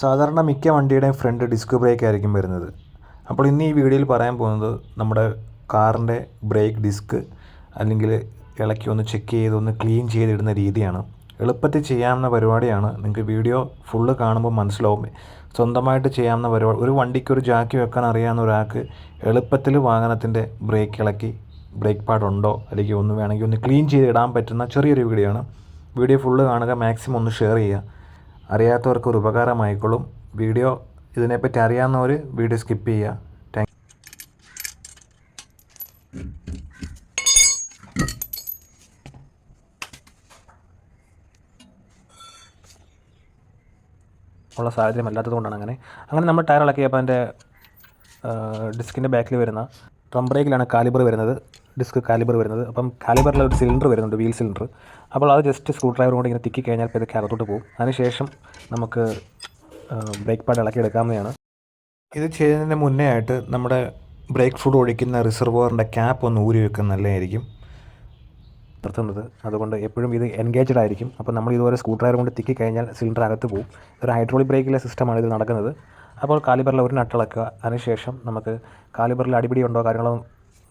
സാധാരണ മിക്ക വണ്ടിയുടെയും front disc brake ആയിരിക്കും വരുന്നത്. അപ്പോൾ ഇന്ന് ഈ വീഡിയോയിൽ പറയാൻ പോകുന്നത് നമ്മുടെ കാറിന്റെ ബ്രേക്ക് ഡിസ്ക് അല്ലെങ്കിൽ ഇളക്കി ഒന്ന് ചെക്ക് ചെയ്ത് ഒന്ന് ക്ലീൻ ചെയ്തിടുന്ന രീതിയാണ്. എളുപ്പത്തിൽ ചെയ്യാവുന്ന പരിപാടിയാണ്. നിങ്ങൾക്ക് വീഡിയോ ഫുള്ള് കാണുമ്പോൾ മനസ്സിലാവും. സ്വന്തമായിട്ട് ചെയ്യാവുന്ന പരിപാടി. ഒരു വണ്ടിക്ക് ഒരു ജാക്കി വെക്കാൻ അറിയാവുന്ന ഒരാൾക്ക് എളുപ്പത്തിൽ വാഹനത്തിന്റെ ബ്രേക്ക് ഇളക്കി ബ്രേക്ക് പാഡ് ഉണ്ടോ അല്ലെങ്കിൽ ഒന്ന് വേണമെങ്കിൽ ഒന്ന് ക്ലീൻ ചെയ്ത് ഇടാൻ പറ്റുന്ന ചെറിയൊരു വീഡിയോ ആണ്. വീഡിയോ ഫുള്ള് കാണുക മാക്സിമം ഒന്ന് ഷെയർ ചെയ്യുക. അറിയാത്തവർക്ക് ഒരു ഉപകാരമായിക്കോളും വീഡിയോ ഇതിനെപ്പറ്റി അറിയാവുന്നവർ വീഡിയോ സ്കിപ്പ് ചെയ്യുക. താങ്ക് ഉള്ള സാഹചര്യം അല്ലാത്തതുകൊണ്ടാണ് അങ്ങനെ. അങ്ങനെ നമ്മൾ ടയർ ഇളക്കിയപ്പോൾ അതിന്റെ ഡിസ്കിന്റെ ബാക്കിൽ വരുന്ന ഡ്രം ബ്രേക്കിലാണ് കാലിബർ വരുന്നത് ഡിസ്ക് കാലിബർ വരുന്നത്. അപ്പം കാലിബറിൽ ഒരു സിലിണ്ടർ വരുന്നുണ്ട് വീൽ സിലിണ്ടർ അപ്പോൾ അത് ജസ്റ്റ് സ്ക്രൂ ഡ്രൈവർ കൊണ്ട് ഇങ്ങനെ തിക്കി കഴിഞ്ഞാൽ ഇതൊക്കെ അകത്തോട്ട് പോകും. അതിനുശേഷം നമുക്ക് ബ്രേക്ക് പാഡ് ഇളക്കി എടുക്കാവുന്നതാണ്. ഇത് ചെയ്യുന്നതിന് മുന്നേ ആയിട്ട് നമ്മുടെ ബ്രേക്ക് ഫ്ലൂഡ് ഒഴിക്കുന്ന റിസർവോറിന്റെ ക്യാപ്പ് ഒന്ന് ഊരി വെക്കുന്ന നല്ലതായിരിക്കും. നിർത്തുന്നത്. അതുകൊണ്ട് എപ്പോഴും ഇത് എൻഗേജഡ് ആയിരിക്കും. അപ്പോൾ നമ്മൾ ഇതുപോലെ സ്ക്രൂ ഡ്രൈവർ കൊണ്ട് തിക്കി കഴിഞ്ഞാൽ സിലിണ്ടർ അകത്ത് പോകും. ഒരു ഹൈഡ്രോളിക് ബ്രേക്കിലെ സിസ്റ്റമാണ് ഇത് നടക്കുന്നത്. അപ്പോൾ കാലിബറിൽ ഒരു നട്ടിളക്കുക അതിനുശേഷം നമുക്ക് കാലിബറിൽ അടിപിടി ഉണ്ടോ കാര്യങ്ങളോ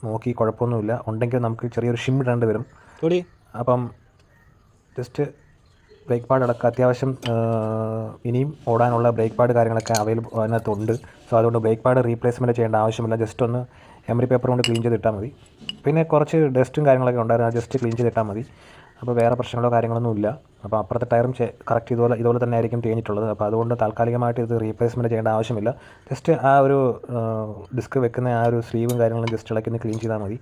നോക്കി കുഴപ്പമൊന്നുമില്ല. ഉണ്ടെങ്കിൽ നമുക്ക് ചെറിയൊരു ഷിം ഇടേണ്ടി വരും. അപ്പം ജസ്റ്റ് ബ്രേക്ക് പാഡ് അടക്കം. അത്യാവശ്യം ഇനിയും ഓടാനുള്ള ബ്രേക്ക് പാഡ് കാര്യങ്ങളൊക്കെ അവൈലബിൾ അതിനകത്തുണ്ട്. സോ അതുകൊണ്ട് ബ്രേക്ക് പാഡ് റീപ്ലേസ്മെന്റ് ചെയ്യേണ്ട ആവശ്യമില്ല. ജസ്റ്റ് ഒന്ന് എമറി പേപ്പർ കൊണ്ട് ക്ലീൻ ചെയ്തിട്ടാൽ മതി. പിന്നെ കുറച്ച് ഡസ്റ്റും കാര്യങ്ങളൊക്കെ ഉണ്ടായിരുന്നു. ജസ്റ്റ് ക്ലീൻ ചെയ്തിട്ടാൽ മതി. അപ്പോൾ വേറെ പ്രശ്നങ്ങളോ കാര്യങ്ങളൊന്നും ഇല്ല. അപ്പോൾ അപ്പുറത്തെ ടയറും കറക്റ്റ് ഇതുപോലെ ഇതുപോലെ തന്നെ ആയിരിക്കും തേഞ്ഞിട്ടുള്ളത്. അപ്പോൾ അതുകൊണ്ട് താൽക്കാലികമായിട്ട് ഇത് റീപ്ലേസ്മെന്റ് ചെയ്യേണ്ട ആവശ്യമില്ല. ജസ്റ്റ് ആ ഒരു ഡിസ്ക് വെക്കുന്ന ആ ഒരു സ്ലീവും കാര്യങ്ങളും ജസ്റ്റ് ഇളക്കി ക്ലീൻ ചെയ്താൽ മതി.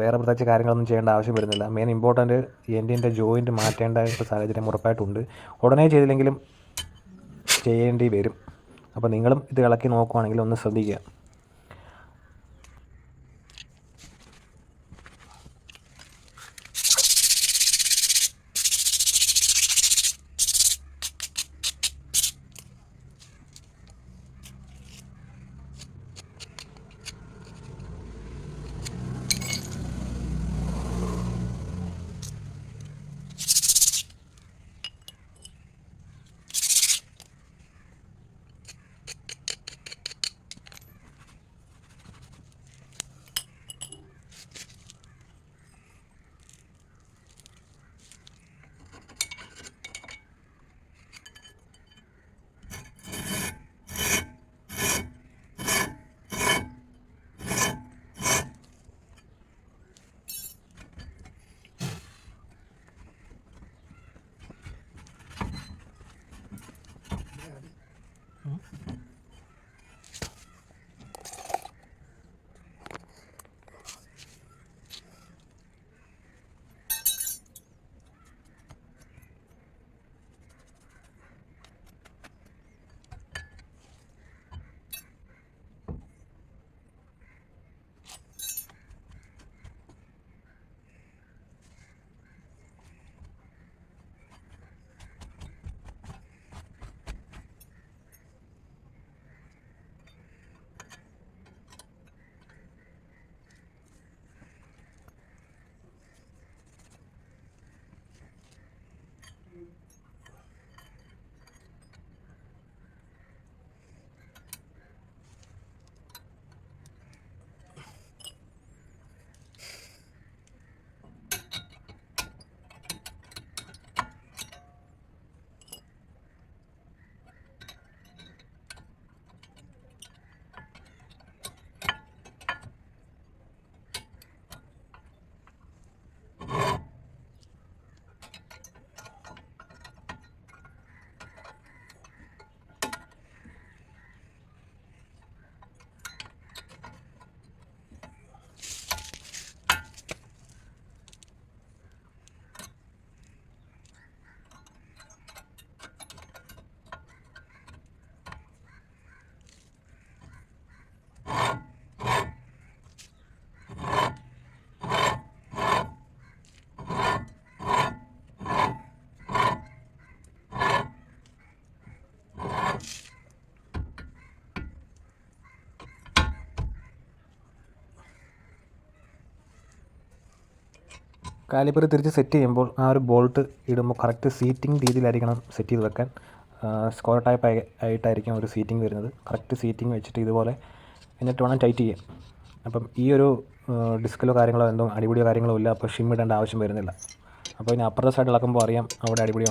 വേറെ പ്രത്യേകിച്ച് കാര്യങ്ങളൊന്നും ചെയ്യേണ്ട ആവശ്യം വരുന്നില്ല. മെയിൻ ഇമ്പോർട്ടന്റ് എന്റെ ജോയിന്റ് മാറ്റേണ്ട സാഹചര്യം ഉറപ്പായിട്ടുണ്ട്. ഉടനെ ചെയ്തില്ലെങ്കിലും ചെയ്യേണ്ടി വരും. അപ്പോൾ നിങ്ങളും ഇത് ഇളക്കി നോക്കുവാണെങ്കിൽ ഒന്ന് ശ്രദ്ധിക്കുക. കാലിബർ തിരിച്ച് സെറ്റ് ചെയ്യുമ്പോൾ ആ ഒരു ബോൾട്ട് ഇടുമ്പോൾ കറക്റ്റ് സീറ്റിംഗ് രീതിയിലായിരിക്കണം സെറ്റ് ചെയ്ത് വെക്കാൻ. സ്ക്വയർ ടൈപ്പ് ആയി ആയിട്ടായിരിക്കും ഒരു സീറ്റിംഗ് വരുന്നത്. കറക്റ്റ് സീറ്റിംഗ് വെച്ചിട്ട് ഇതുപോലെ എന്നിട്ട് വേണം ടൈറ്റ് ചെയ്യാൻ. അപ്പം ഈ ഒരു ഡിസ്കിലോ കാര്യങ്ങളോ എന്തോ അടിപൊളിയോ കാര്യങ്ങളോ ഇല്ല. അപ്പോൾ ഷിം ഇടേണ്ട ആവശ്യം വരുന്നില്ല. അപ്പോൾ ഇനി അപ്പുറത്തെ സൈഡ് ഇളക്കുമ്പോൾ അറിയാം അവിടെ അടിപിടി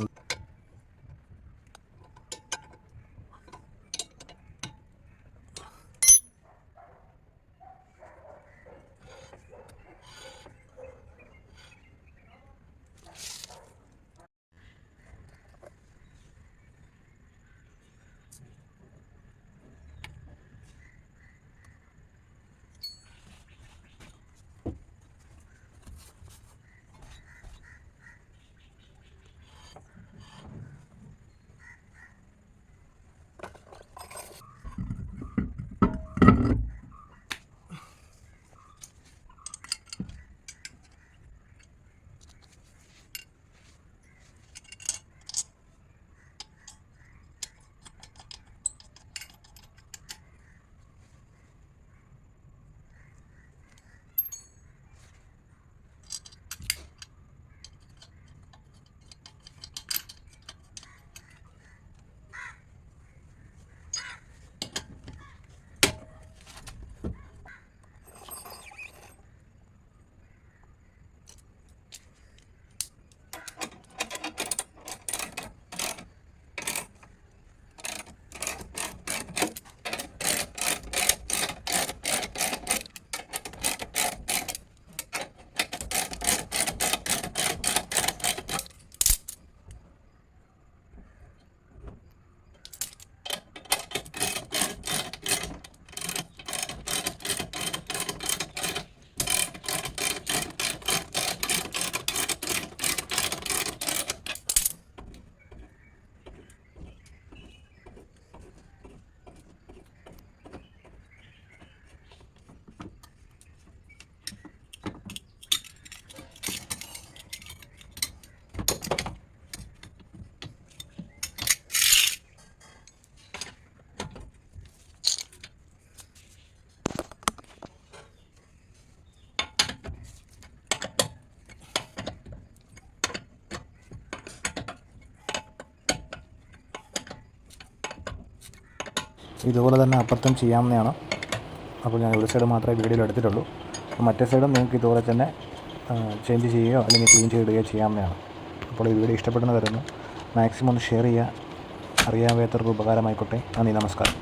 ഇതുപോലെ തന്നെ അപ്പുറത്തും ചെയ്യാവുന്നതാണ് അപ്പോൾ ഞാൻ ഒരു സൈഡ് മാത്രമേ വീഡിയോയിൽ എടുത്തിട്ടുള്ളൂ. മറ്റേ സൈഡും നിങ്ങൾക്ക് ഇതുപോലെ തന്നെ ചേഞ്ച് ചെയ്യുകയോ അല്ലെങ്കിൽ ക്ലീൻ ചെയ്തിടുകയോ ചെയ്യാവുന്നതാണ് അപ്പോൾ ഈ വീഡിയോ ഇഷ്ടപ്പെടുന്ന വരുന്നു മാക്സിമം ഒന്ന് ഷെയർ ചെയ്യുക. അറിയാൻ വയ്യാത്തവർക്ക് ഉപകാരമായിക്കോട്ടെ. നന്ദി നമസ്കാരം.